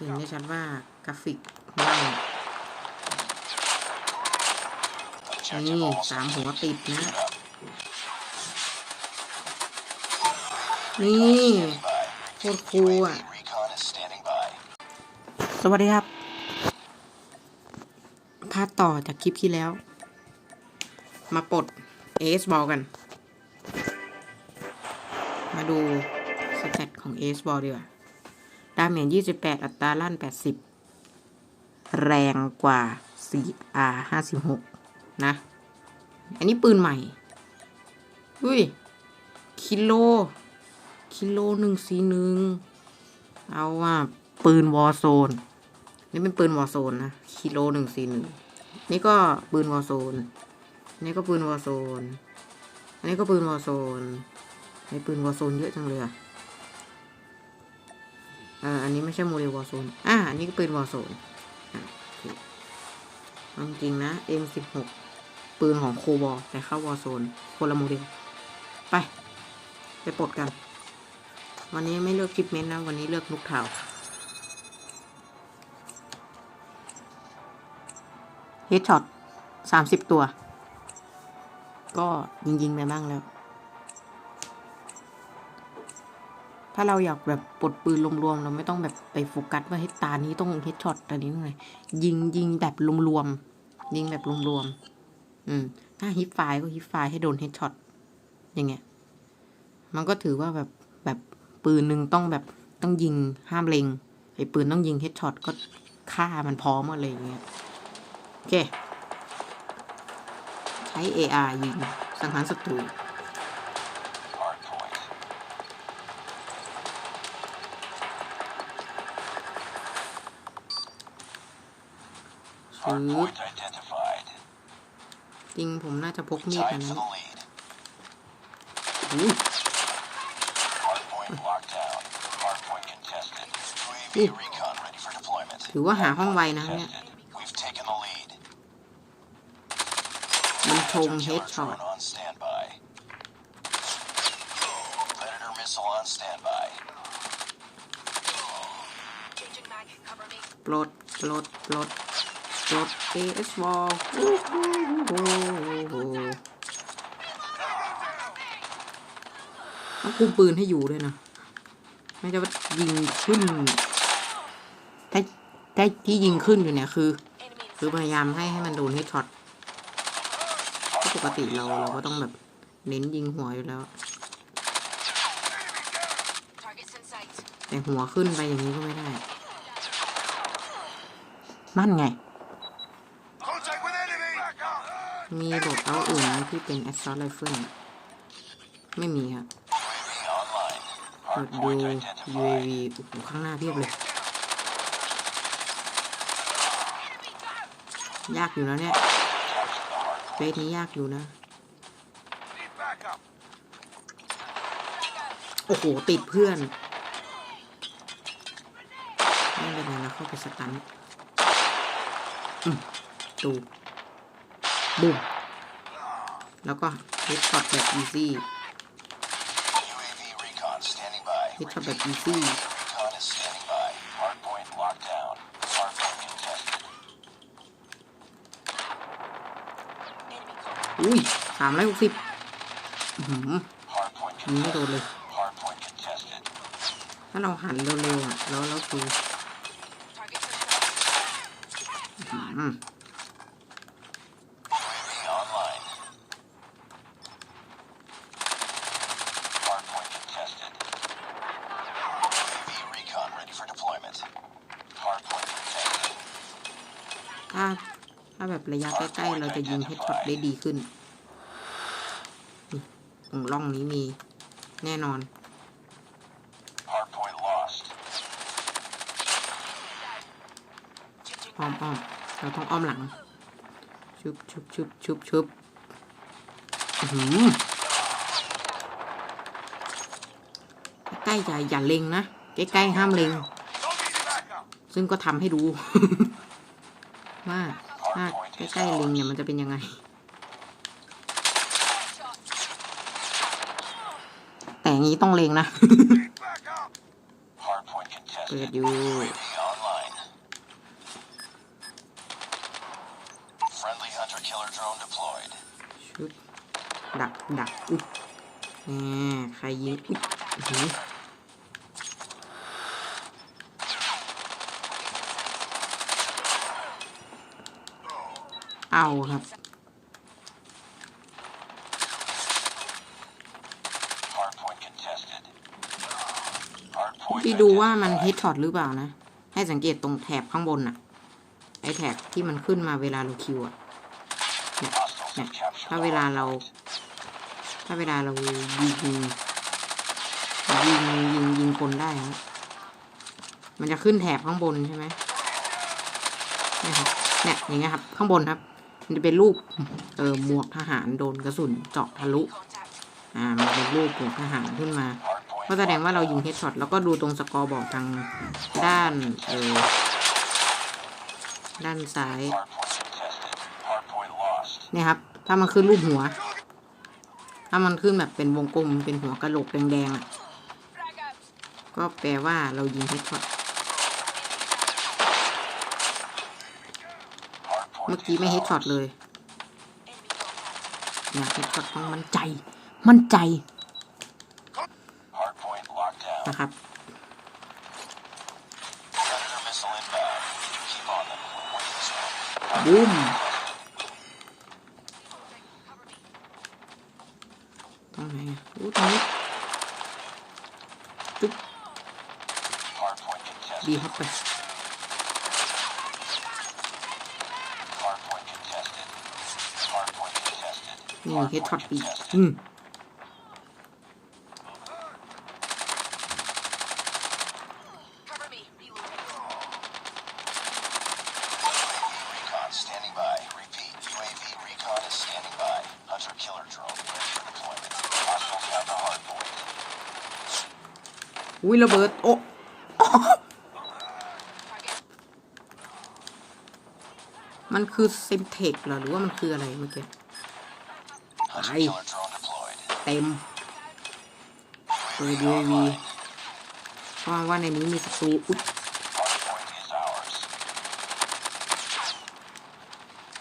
เห็นได้ชัดว่ากราฟิกล่งนี่สามหัวติดนะ นี่โคตรคูลอะ สวัสดีครับพาต่อจากคลิปที่แล้ว มาปลดเอสบอลกัน มาดูสเตตของเอสบอลดีกว่า ดาเมจ28 อัตราลั่น 80 แรงกว่า 4R 56 นะ อันนี้ปืนใหม่ อุ้ย คิโล คิโลหนึ่งสีหนึ่ง เอาว่า ปืนวอร์โซน นี่เป็นปืนวอร์โซนนะ คิโลหนึ่งสีหนึ่ง นี่ก็ปืนวอร์โซน นี่ก็ปืนวอร์โซน อันนี้ก็ปืนวอร์โซนในปืนวอร์โซนเยอะจังเลยอะ อ่าอันนี้ไม่ใช่โมเดลวอร์โซนอ่าอันนี้ก็ปืนวอร์โซนจริงๆนะ M16 ปืนของโคบอลแต่เข้าวอร์โซนคนละโมเดลไป ไปปลดกัน วันนี้ไม่เลือกคลิปเมนต์นะ วันนี้เลือกลูกเทาเฮดช็อตสามสิบตัว ก็ยิงยิงๆไปบ้างแล้ว ถ้าเราอยากแบบปลดปืนรวมๆเราไม่ต้องแบบไปโฟกัสว่าเฮดตานี้ต้องเฮดช็อตตานี้หน่อยยิงยิงแบบรวมๆยิงแบบรวมๆอืม ถ้าฮิปไฟก็ฮิปไฟให้โดนเฮดช็อตอย่างเงี้ย มันก็ถือว่าแบบแบบปืนหนึ่งต้องแบบต้องยิงห้ามเล็งไอ้ปืนต้องยิงเฮดช็อตก็ฆ่ามันพร้อมอะไรอย่างเงี้ยโอเค ใช้ AR ยิงสังหารศัตรู ชืบ Hardpoint identified. จริงผมน่าจะพกมีด Tied อัน for นั้น the lead. อุ้ย Hardpoint locked down. Hardpoint contested. UAV Ooh. recon ready for deployment. ถือว่าหาห้องไวนะเนี่ย Contested. We've taken the lead. มันชง Hunter เฮด killer ช็อต drone on standby. Predator missile on standby. Changing mag, cover me. ปลดปลดปลด ปลด AS wall ต้องคุมปืนให้อยู่ด้วยนะ ไม่ใช่ว่ายิงขึ้นถ้าถ้าที่ยิงขึ้นอยู่เนี่ยคือ คือพยายามให้ให้มันโดนเฮดช็อตปกติเราเราก็ต้องแบบเน้นยิงหัวอยู่แล้ว แต่หัวขึ้นไปอย่างนี้ก็ไม่ได้นั่นไง มีโหลดเอาอื่นไหมที่เป็น assault rifle ไม่มีครับ UAV online. เปิดดู UAV โอ้โหข้างหน้าเพียบเลย ยากอยู่นะเนี่ยเฟสนี้ยากอยู่นะ โอ้โห ติดเพื่อนไม่เป็นไรเราเข้าไปสตันอืมดู บุ้มแล้วก็เฮดช็อตแบบอีซี่ UAV recon standing by. เฮดช็อตแบบอีซี่ Recon is standing by. Hardpoint locked down. Hardpoint contested. Enemy cover. อุ้ยสามร้อยหกสิบ Hardpoint ยิงไม่โดน contested. เลย Hardpoint contested. ถ้าเราหันเร็วๆอะ แล้วแล้วคือ Targets in sight. อืม UAV online. Hardpoint contested. UAV recon ready for deployment. Hardpoint contested. ถ้าถ้า แบบระยะใกล้ๆ เราจะยิงเฮดช็อตได้ดีขึ้นตรงร่องนี้มีแน่นอน อ้อมอ้อมเราต้องอ้อมหลัง ชุบชุบชุบชุบชุบหือใกล้ๆอย่าอย่าเล็งนะ ใกล้ๆ ห้ามเล็ง ซึ่งก็ทำให้ดูว่าถ้า ใกล้ๆลิงเนี่ยมันจะเป็นยังไง แต่งี้ต้องเลงนะ เปิดอยู่ดักดักอุ๊ยแหมใครยิงอุ๊บ เอาครับ Hardpoint contested. Hardpoint ที่ดูว่ามันฮิตช็อตหรือเปล่านะ ให้สังเกตตรงแถบข้างบนน่ะ ไอแถบที่มันขึ้นมาเวลาเราคิวอะเนี่ยเนี่ยถ้าเวลาเรา ถ้าเวลาเรายิงยิงยิงยิงคนได้นะมันจะขึ้นแถบข้างบนใช่ไหมเนี่ยครับเนี่ยอย่างเงี้ยครับ ข้างบนครับ มันจะเป็นรูปเออหมวกทหารโดนกระสุนเจาะทะลุ อ่า มันเป็นรูปหมวกทหารขึ้นมา ก็แสดงว่าเรายิงเฮดช็อตแล้วก็ดูตรงสกอร์บอร์ดทางด้านเออด้านซ้าย เนี่ยครับ ถ้ามันขึ้นรูปหัว ถ้ามันขึ้นแบบเป็นวงกลมเป็นหัวกระโหลกแดงๆอะ ก็แปลว่าเรายิงเฮดช็อต เมื่อกี้ไม่เฮดช็อตเลยอย่ยเฮดช็อตต้องมั่นใจ มั่นใจนะครับบูมตรงไหนอู้ตรงนี้จุ๊บดีครับไป นี่เฮดช็อต Hardpoint ปีก contested. อืม Cover me. Reloading. Recon standing by. Repeat. UAV recon is standing by. Hunter killer drone ready for deployment. Hostiles have the hardpoint. อุ้ยระเบิด โอ้ Target. มันคือเซมเทคเหรอ หรือว่ามันคืออะไรเมื่อกี้ Hunter Aye. killer drone deployed. เต็มเปิด UAV UAV online. เพราะว่าในนี้มีศัตรูอุ๊ย Hardpoint is ours.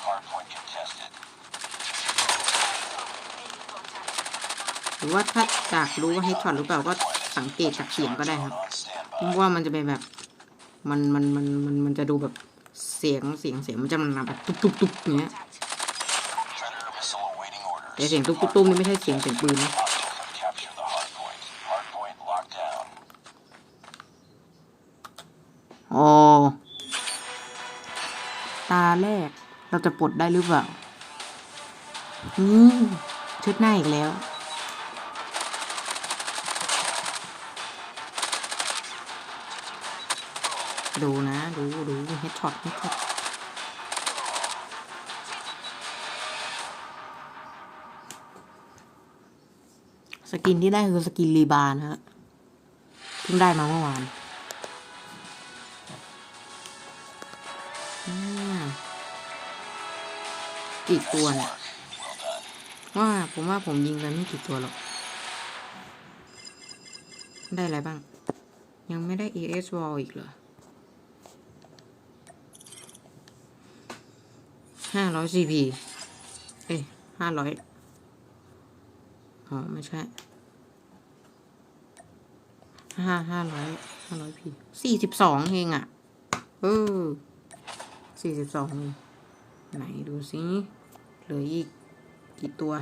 Hardpoint contested. Enemy contact. หรือว่าถ้าจากรู้ว่าเฮดช็อตหรือเปล่าก็สังเกตจากเสียงก็ได้ครับ On เพราะ standby. ว่ามันจะเป็นแบบมันมันมันมันมันจะดูแบบเสียงเสียงเสียงมันจะมันแบบตุ๊บตุ๊บตุ๊บอย่างเงี้ย แต่เสียงตุ๊บตุ๊บตุ๊บนี่ไม่ใช่เสียงเสียงปืนนะ Hostiles have captured the hardpoint. Hardpoint locked down. โอ้ตาแรกเราจะปลดได้หรือเปล่า อืมเชิดหน้าอีกแล้ว ดูนะ ดูดูเฮดช็อตเฮดช็อต สกินที่ได้คือสกินรีบาร์นะฮะเพิ่งได้มาเมื่อวานอ่ากี่ตัวเนี่ยว่าผมว่าผมยิงกันไม่กี่ตัวหรอก ได้อะไรบ้าง ยังไม่ได้ ES Wall อีกเหรอห้าร้อย CP เอ้ห้าร้อย อ๋อไม่ใช่ห้าห้าร้อยห้าร้อยพีสี่สิบสองเองอะ่ะ เออสี่สิบสองไหนดูสิเหลืออีกกี่ตัว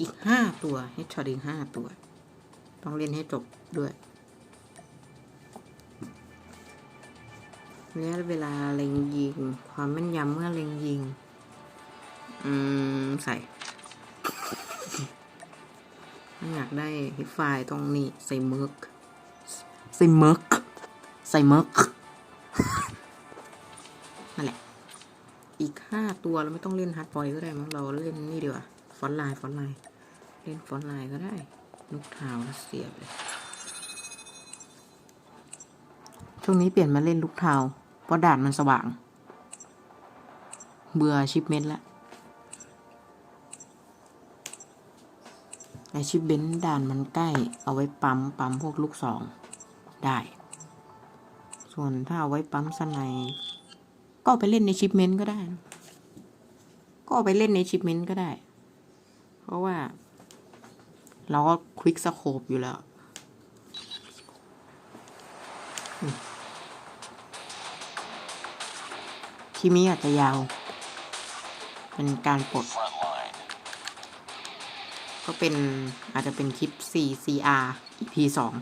อีกห้าตัวให้ช็อตอีกห้าตัว ต้องเล่นให้จบด้วยระยะเวลาเล็งยิง ความแม่นยำเมื่อเล็งยิง อืม ใส่ถ้าอยากได้ฮิไฟล์ตรงนี้ ใส่เมิร์กใส่เมิร์กใส่เมิร์กนั่นแหละ อีกห้าตัวเราไม่ต้องเล่นฮาร์ดบอยก็ได้มั้งเราเล่นนี่ดีกว่า ฟอนไลน์ฟอนไลน์เล่นฟอนไลน์ก็ได้ลูกเท้าวเสียบเลยช่วงนี้เปลี่ยนมาเล่นลูกเท้าเพราะด่านมันสว่าง เบื่อชิปเมนต์ละ ไอชิปเบนซ์ด่านมันใกล้ เอาไว้ปั๊มปั๊มพวกลูกสองได้ ส่วนถ้าเอาไว้ปั๊มสไนก็ไปเล่นในชิปเมนต์ก็ได้ ก็ไปเล่นในชิปเมนต์ก็ได้ เพราะว่า เราก็ควิกสโคปอยู่แล้วอืมคลิปนี้อาจจะยาว เป็นการปลด ก็เป็นอาจจะเป็นคลิป CCR EP สอง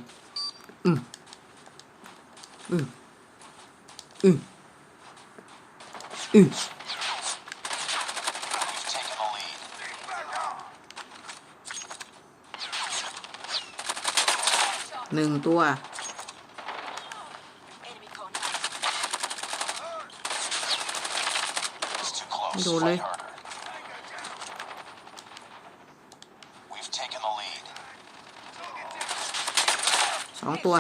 อืมอืมอืมอืม We've taken the lead. หนึ่งตัว Enemy contact. It's too close. Đồ สองตัว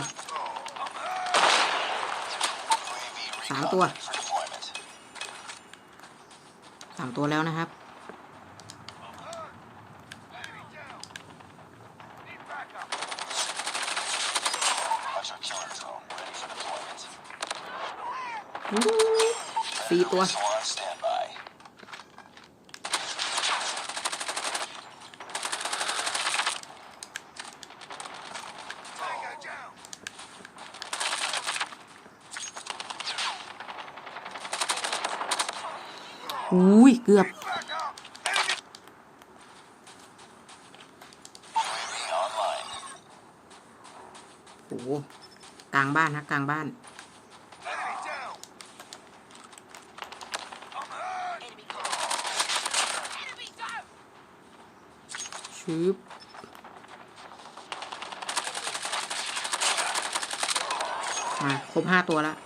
UAV สาม recon ตัว ready for deployment. สามตัวแล้วนะครับ Hunter killer drone ready for deployment. สี่ตัว อุ้ยเกือบ โอ้โหกลางบ้านนะกลางบ้าน ชืบมาครบห้าตัวแล้ว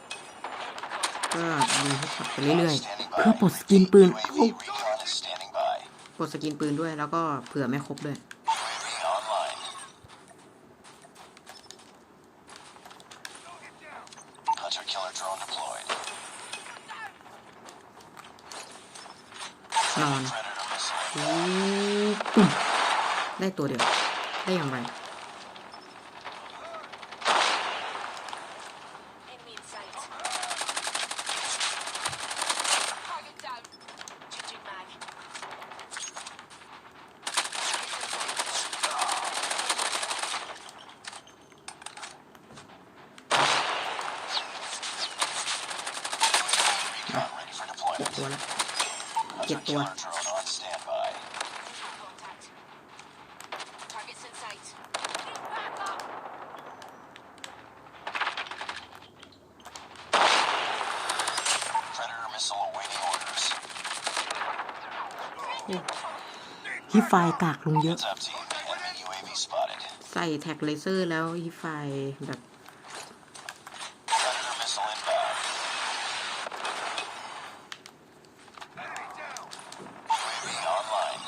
ก็ยิงให้ขับไปเรื่อยๆ เพื่อปลดสกินปืน UAV เอ้า recon is standing by. ปลดสกินปืนด้วยแล้วก็เผื่อไม่ครบด้วย UAV online. Hunter killer drone deployed. นอน Predator missile อู้ inbound. ปุ่มได้ตัวเดียว ได้อย่างไร awaiting orders. ฮิฟไฟกากลงเยอะ Heads up team. Enemy UAV spotted. ใส่แท็กเลเซอร์แล้วฮิฟไฟแบบ Predator missile inbound. UAV online.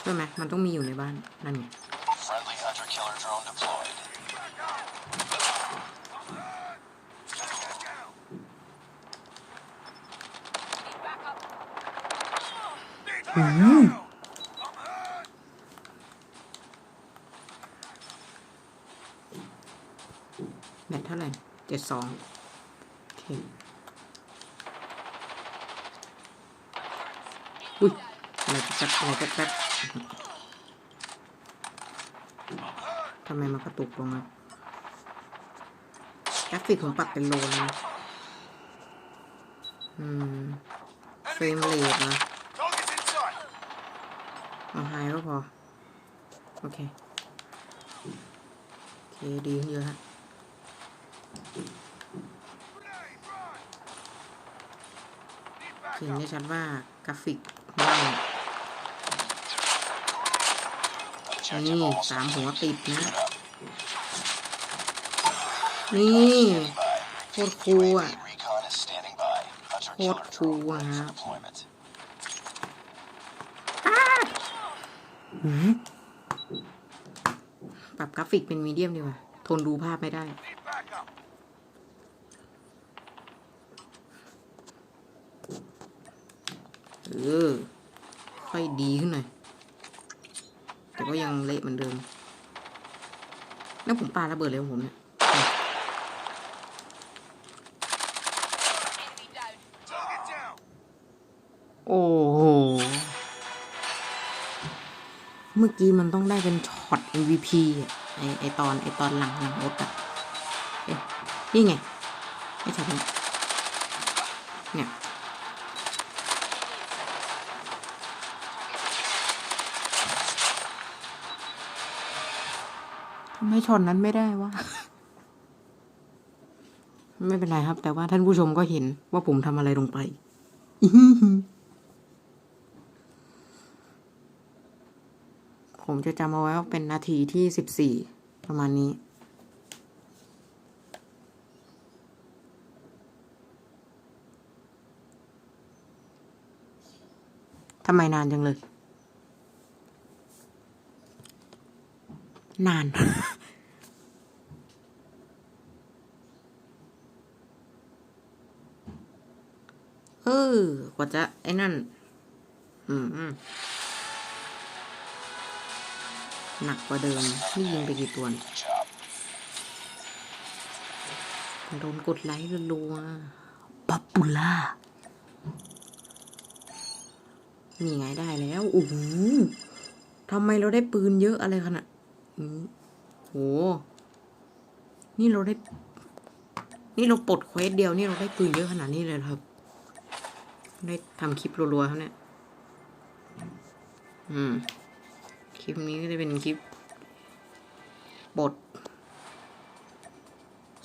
ใช่ไห มมันต้องมีอยู่ในบ้าน นั่นไง Friendly hunter killer drone deployed. Need backup. แบตเท่าไหร่เจ็ดสองโอเคอุ้ยอะไรแป๊บอะไรแป๊บแป๊บทำไมมันกระตุกลงอะกราฟิกผมปรับเป็นโลเลยนะอืมเฟรมเรทนะเอาไฮก็พอ โอเค โอเค ดีขึ้นเยอะฮะเห็นได้ชัดว่ากราฟิกของเรา Objective นี่สามหัวติดนะ นี่โคตรคูลอะโคตรคูลอะฮะปรับกราฟิกเป็นมีเดียมดีกว่า ทนดูภาพไม่ได้เออค่อยดีขึ้นหน่อย แต่ก็ยังเละเหมือนเดิมแล้วผมปาระเบิดเลยของผมเนี่ยโอ้โห เมื่อกี้มันต้องได้เป็นช็อต MVP อะไอไอตอนไอตอนหลังหลังรถอะเอ๊ะนี่ไง ไอช็อตนี้เนี่ย ไมช็อตนั้นไม่ได้วะไม่เป็นไรครับ แต่ว่าท่านผู้ชมก็เห็นว่าผมทำอะไรลงไปผมจะจำเอาไว้ว่าเป็นนาทีที่สิบสี่ประมาณนี้ ทำไมนานจังเลย นาน เออกว่าจะไอ้นั่น อืมหนักกว่าเดิมนี่ยิงไปกี่ตัวโดนกดไลค์รัวๆปับปุล่า นี่ไงได้แล้วโอ้โหทำไมเราได้ปืนเยอะอะไรขนาดนี้โห นี่เราได้ นี่เราปลดเควสเดียว นี่เราได้ปืนเยอะขนาดนี้เลยครับ ได้ทำคลิปรัวๆครับเนี่ย อืม คลิปนี้ก็จะเป็นคลิป บท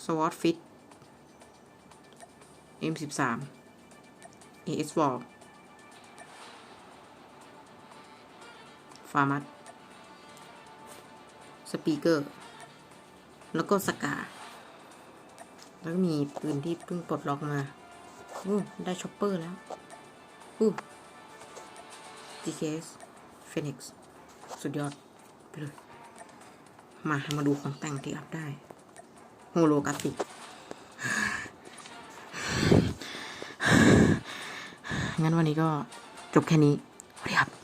SWOT Fit M13 AS Wall ฟาร์มัสสปีกเกอร์ แล้วก็สกา แล้วก็มีปืนที่เพิ่งปลดล็อกมา ได้ช็อปเปอร์แล้ว อู้ GKS Phoenix สุดยอดไปเลย มามาดูของแต่งที่อัพได้ โฮโลกราฟิกงั้นวันนี้ก็จบแค่นี้สวัสดีครับ